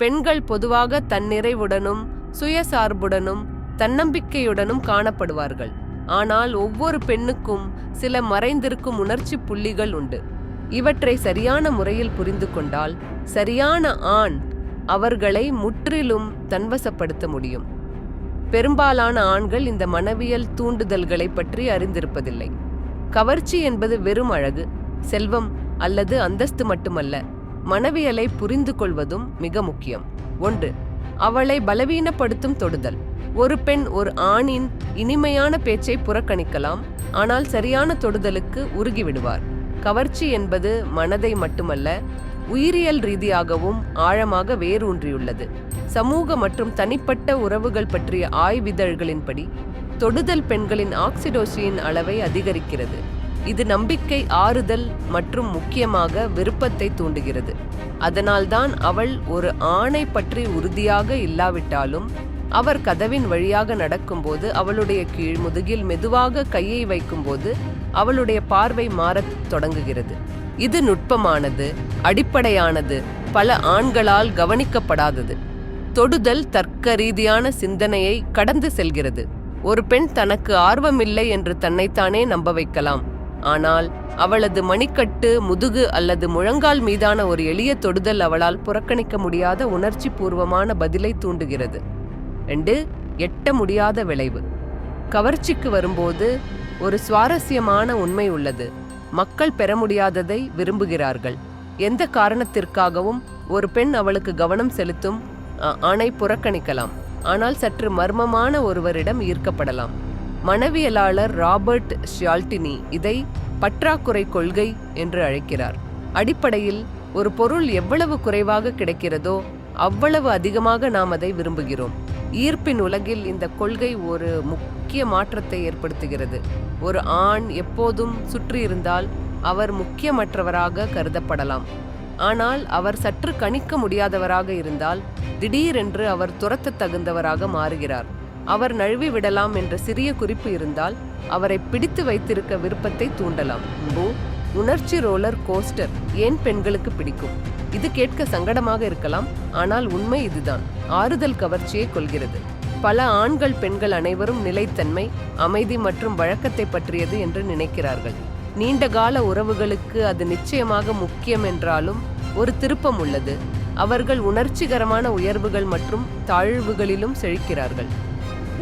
பெண்கள் பொதுவாக தன்னிறைவுடனும் சுயசார்புடனும் தன்னம்பிக்கையுடனும் காணப்படுவார்கள். ஆனால் ஒவ்வொரு பெண்ணுக்கும் சில மறைந்திருக்கும் உணர்ச்சி புள்ளிகள் உண்டு. இவற்றை சரியான முறையில் புரிந்து கொண்டால் சரியான ஆண் அவர்களை முற்றிலும் தன்வசப்படுத்த முடியும். பெரும்பாலான ஆண்கள் இந்த மனவியல் தூண்டுதல்களை பற்றி அறிந்திருப்பதில்லை. கவர்ச்சி என்பது வெறும் அழகு செல்வம் அல்லது அந்தஸ்து மட்டுமல்ல. மனவியலை புரிந்து கொள்வதும் மிக முக்கியம். ஒன்று அவளை பலவீனப்படுத்தும் தொடுதல். ஒரு பெண் ஒரு ஆணின் இனிமையான பேச்சை புறக்கணிக்கலாம் ஆனால் சரியான தொடுதலுக்கு உருகிவிடுவார். கவர்ச்சி என்பது மனதை மட்டுமல்ல உயிரியல் ரீதியாகவும் ஆழமாக வேரூன்றியுள்ளது. சமூக மற்றும் தனிப்பட்ட உறவுகள் பற்றிய ஆய்விதழ்களின்படி தொடுதல் பெண்களின் ஆக்சிடோசியின் அளவை அதிகரிக்கிறது. இது நம்பிக்கை ஆறுதல் மற்றும் முக்கியமாக விருப்பத்தை தூண்டுகிறது. அதனால்தான் அவள் ஒரு ஆணை பற்றி உறுதியாக இல்லாவிட்டாலும் அவர் கதவின் வழியாக நடக்கும்போது அவளுடைய கீழ் முதுகில் மெதுவாக கையை வைக்கும்போது அவளுடைய பார்வை மாறத் தொடங்குகிறது. இது நுட்பமானது அடிப்படையானது பல ஆண்களால் கவனிக்கப்படாதது. தொடுதல் தர்க்க ரீதியான சிந்தனையை கடந்து செல்கிறது. ஒரு பெண் தனக்கு ஆர்வமில்லை என்று தன்னைத்தானே நம்ப வைக்கலாம். ஆனால் அவளது மணிக்கட்டு முதுகு அல்லது முழங்கால் மீதான ஒரு எளிய தொடுதல் அவளால் புறக்கணிக்க முடியாத உணர்ச்சி பூர்வமான பதிலை தூண்டுகிறது. ரெண்டு எட்ட முடியாத விளைவு. கவர்ச்சிக்கு வரும்போது ஒரு சுவாரஸ்யமான உண்மை உள்ளது. மக்கள் பெற முடியாததை விரும்புகிறார்கள். எந்த காரணத்திற்காகவும் ஒரு பெண் அவளுக்கு கவனம் செலுத்தும் ஆணை புறக்கணிக்கலாம். ஆனால் சற்று மர்மமான ஒருவரிடம் ஈர்க்கப்படலாம். மனவியலாளர் ராபர்ட் ஷியால்டினி இதை பற்றாக்குறை கொள்கை என்று அழைக்கிறார். அடிப்படையில் ஒரு பொருள் எவ்வளவு குறைவாக கிடைக்கிறதோ அவ்வளவு அதிகமாக நாம் அதை விரும்புகிறோம். ஈர்ப்பின் உலகில் இந்த கொள்கை ஒரு முக்கிய மாற்றத்தை ஏற்படுத்துகிறது. ஒரு ஆண் எப்போதும் சுற்றியிருந்தால் அவர் முக்கியமற்றவராக கருதப்படலாம். ஆனால் அவர் சற்று கணிக்க முடியாதவராக இருந்தால் திடீரென்று அவர் துரத்தத் தகுந்தவராக மாறுகிறார். அவர் நழுவி விடலாம் என்ற சிறிய குறிப்பு இருந்தால் அவரை பிடித்து வைத்திருக்க விருப்பத்தை தூண்டலாம். பூ உணர்ச்சி ரோலர் கோஸ்டர் ஏன் பெண்களுக்கு பிடிக்கும்? இது கேட்க சங்கடமாக இருக்கலாம் ஆனால் உண்மை இதுதான். ஆறுதல் கவர்ச்சியை கொள்கிறது பல ஆண்கள் பெண்கள் அனைவரும் நிலைத்தன்மை அமைதி மற்றும் வழக்கத்தை பற்றியது என்று நினைக்கிறார்கள். நீண்டகால உறவுகளுக்கு அது நிச்சயமாக முக்கியம் என்றாலும் ஒரு திருப்பம் உள்ளது. அவர்கள் உணர்ச்சிகரமான உயர்வுகள் மற்றும் தாழ்வுகளிலும் செழிக்கிறார்கள்.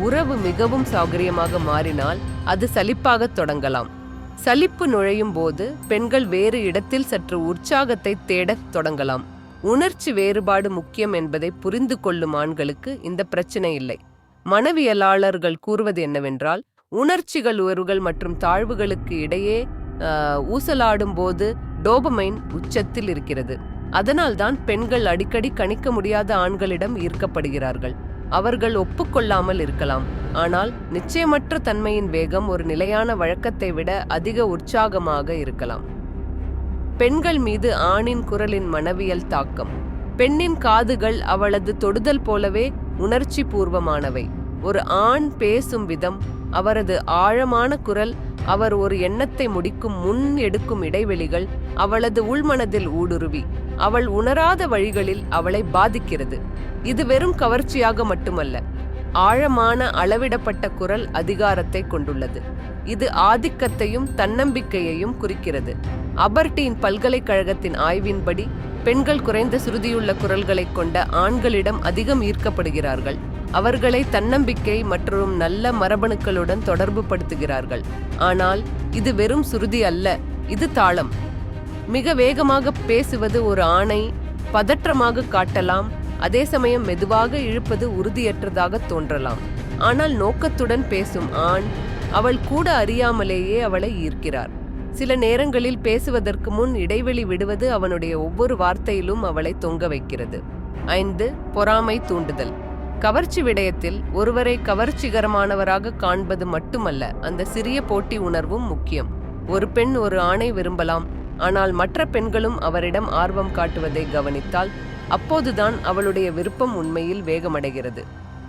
உறவு மிகவும் சௌகரியமாக மாறினால் அது சலிப்பாகத் தொடங்கலாம். சலிப்பு நுழையும் போது பெண்கள் வேறு இடத்தில் சற்று உற்சாகத்தை தேடத் தொடங்கலாம். உணர்ச்சி வேறுபாடு முக்கியம் என்பதை புரிந்து கொள்ளும் ஆண்களுக்கு இந்த பிரச்சனை இல்லை. மனவியலாளர்கள் கூறுவது என்னவென்றால் உணர்ச்சிகள் உயர்வுகள் மற்றும் தாழ்வுகளுக்கு இடையே ஆஹ், ஊசலாடும் போது டோபமைன் உச்சத்தில் இருக்கிறது. அதனால்தான் பெண்கள் அடிக்கடி கணிக்க முடியாத ஆண்களிடம் ஈர்க்கப்படுகிறார்கள். அவர்கள் ஒப்புக்கொள்ளாமல் இருக்கலாம். ஆனால் நிச்சயமற்ற தன்மையின் வேகம் ஒரு நிலையான வழக்கத்தை விட அதிக உற்சாகமாக இருக்கலாம். பெண்கள் மீது ஆணின் குரலின் மனவியல் தாக்கம். பெண்ணின் காதுகள் அவளது தொடுதல் போலவே உணர்ச்சி பூர்வமானவை ஒரு ஆண் பேசும் விதம் அவரது ஆழமான குரல் அவர் ஒரு எண்ணத்தை முடிக்கும் முன் எடுக்கும் இடைவெளிகள் அவளது உள்மனதில் ஊடுருவி. அவள் உணராத வழிகளில் அவளை பாதிக்கிறது. இது வெறும் கவர்ச்சியாக மட்டுமல்ல ஆழமான அளவிடப்பட்ட குரல் அதிகாரத்தை கொண்டுள்ளது. இது ஆதிக்கத்தையும் தன்னம்பிக்கையையும் குறிக்கிறது. அபர்டீன் பல்கலைக்கழகத்தின் ஆய்வின்படி பெண்கள் குறைந்த சுருதியுள்ள குரல்களைக் கொண்ட ஆண்களிடம் அதிகம் ஈர்க்கப்படுகிறார்கள். அவர்களை தன்னம்பிக்கை மற்றும் நல்ல மரபணுக்களுடன் தொடர்பு படுத்துகிறார்கள் ஆனால் இது வெறும் சுருதி அல்ல இது தாளம். மிக வேகமாக பேசுவது ஒரு ஆணை பதற்றமாக காட்டலாம் அதே சமயம் மெதுவாக இழுப்பது உறுதியற்றதாக தோன்றலாம். ஆனால் நோக்கத்துடன் பேசும் ஆண் அவள் கூட அறியாமலேயே அவளை ஈர்க்கிறார். சில நேரங்களில் பேசுவதற்கு முன் இடைவெளி விடுவது அவனுடைய ஒவ்வொரு வார்த்தையிலும் அவளை தொங்க வைக்கிறது. ஐந்து பொறாமை தூண்டுதல். கவர்ச்சி விடயத்தில் ஒருவரை கவர்ச்சிகரமானவராக காண்பது மட்டுமல்ல அந்த சிறிய போட்டி உணர்வும் முக்கியம். ஒரு பெண் ஒரு ஆணை விரும்பலாம் ஆனால் மற்ற பெண்களும் அவரிடம் ஆர்வம் காட்டுவதை கவனித்தால் அப்போதுதான் அவளுடைய விருப்பம் உண்மையில் வேகமடைகிறது.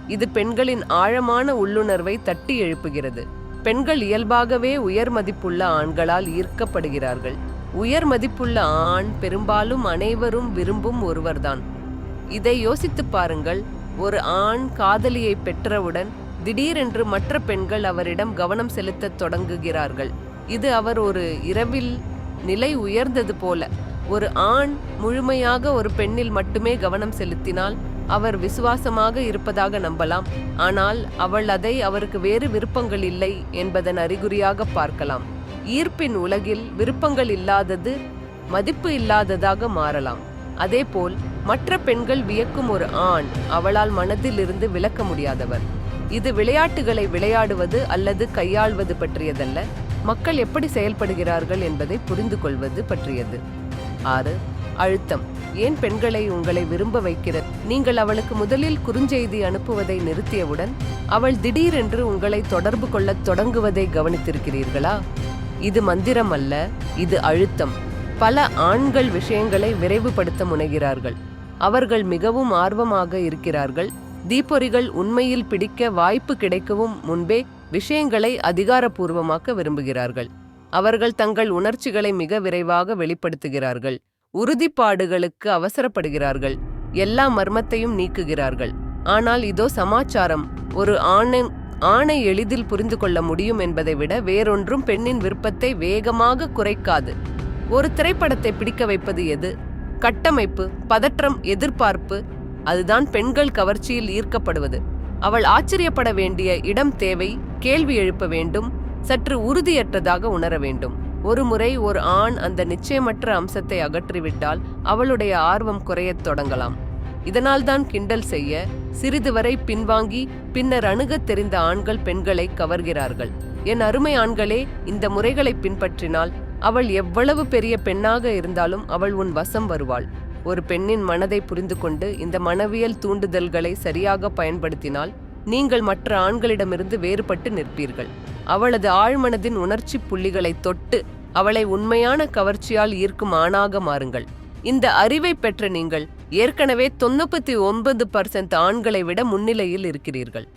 இது பெண்களின் ஆழமான உள்ளுணர்வை தட்டி எழுப்புகிறது. பெண்கள் இயல்பாகவே உயர் மதிப்புள்ள ஆண்களால் ஈர்க்கப்படுகிறார்கள். உயர் மதிப்புள்ள ஆண் பெரும்பாலும் அனைவரும் விரும்பும் ஒருவர்தான். இதை யோசித்துப் பாருங்கள் ஒரு ஆண் காதலியை பெற்றவுடன் திடீரென்று மற்ற பெண்கள் அவரிடம் கவனம் செலுத்தத் தொடங்குகிறார்கள். இது அவர் ஒரு இரவில் நிலை உயர்ந்தது போல. ஒரு ஆண் முழுமையாக ஒரு பெண்ணில் மட்டுமே கவனம் செலுத்தினால் அவர் விசுவாசமாக இருப்பதாக நம்பலாம். ஆனால் அவள் அதை அவருக்கு வேறு விருப்பங்கள் இல்லை என்பதன் அறிகுறியாக பார்க்கலாம். ஈர்ப்பின் உலகில் விருப்பங்கள் இல்லாதது மதிப்பு இல்லாததாக மாறலாம். அதேபோல் மற்ற பெண்கள் வியக்கும் ஒரு ஆண் அவளால் மனதில் இருந்து விலக்க முடியாதவர். இது விளையாட்டுகளை விளையாடுவது அல்லது கையாள்வது பற்றியதல்ல. மக்கள் எப்படி செயல்படுகிறார்கள் என்பதை புரிந்து கொள்வது பற்றியது. ஆறு அழுத்தம். ஏன் பெண்களை உங்களை விரும்ப வைக்கிற நீங்கள் அவளுக்கு முதலில் குறுஞ்செய்தி அனுப்புவதை நிறுத்தியவுடன் அவள் திடீரென்று உங்களை தொடர்பு கொள்ளத் தொடங்குவதை கவனித்திருக்கிறீர்களா? இது மந்திரம் அல்ல இது அழுத்தம். பல ஆண்கள் விஷயங்களை விரைவுபடுத்த முனைகிறார்கள். அவர்கள் மிகவும் ஆர்வமாக இருக்கிறார்கள். தீப்பொறிகள் உண்மையில் பிடிக்க வாய்ப்பு கிடைக்கவும் முன்பே விஷயங்களை அதிகாரப்பூர்வமாக்க விரும்புகிறார்கள். அவர்கள் தங்கள் உணர்ச்சிகளை மிக விரைவாக வெளிப்படுத்துகிறார்கள். உறுதிப்பாடுகளுக்கு அவசரப்படுகிறார்கள். எல்லா மர்மத்தையும் நீக்குகிறார்கள். ஆனால் இதோ சமாச்சாரம். ஒரு ஆணை ஆணை எளிதில் புரிந்து கொள்ள முடியும் என்பதை விட வேறொன்றும் பெண்ணின் விருப்பத்தை வேகமாக குறைக்காது. ஒரு திரைப்படத்தை பிடிக்க வைப்பது எது? கட்டமைப்பு பதற்றம் எதிர்பார்ப்பு. அதுதான் பெண்கள் கவர்ச்சியில் ஈர்க்கப்படுவது. அவள் ஆச்சரியப்பட வேண்டிய இடம் தேவை கேள்வி எழுப்ப வேண்டும் சற்று உறுதியற்றதாக உணர வேண்டும். ஒருமுறை ஒரு ஆண் அந்த நிச்சயமற்ற அம்சத்தை அகற்றிவிட்டால் அவளுடைய ஆர்வம் குறையத் தொடங்கலாம். இதனால்தான் கிண்டல் செய்ய சிறிது வரை பின்வாங்கி பின்னர் அணுகத் தெரிந்த ஆண்கள் பெண்களை கவர்கிறார்கள். என் அருமை ஆண்களே இந்த முறைகளை பின்பற்றினால் அவள் எவ்வளவு பெரிய பெண்ணாக இருந்தாலும் அவள் உன் வசம் வருவாள். ஒரு பெண்ணின் மனதை புரிந்து கொண்டு இந்த மனவியல் தூண்டுதல்களை சரியாக பயன்படுத்தினால் நீங்கள் மற்ற ஆண்களிடமிருந்து வேறுபட்டு நிற்பீர்கள். அவளது ஆழ்மனதின் உணர்ச்சி புள்ளிகளை தொட்டு அவளை உண்மையான கவர்ச்சியால் ஈர்க்கும் ஆணாக மாறுங்கள். இந்த அறிவை பெற்ற நீங்கள் ஏற்கனவே தொண்ணூத்தி ஒன்பது பர்சன்ட் ஆண்களை விட முன்னிலையில் இருக்கிறீர்கள்.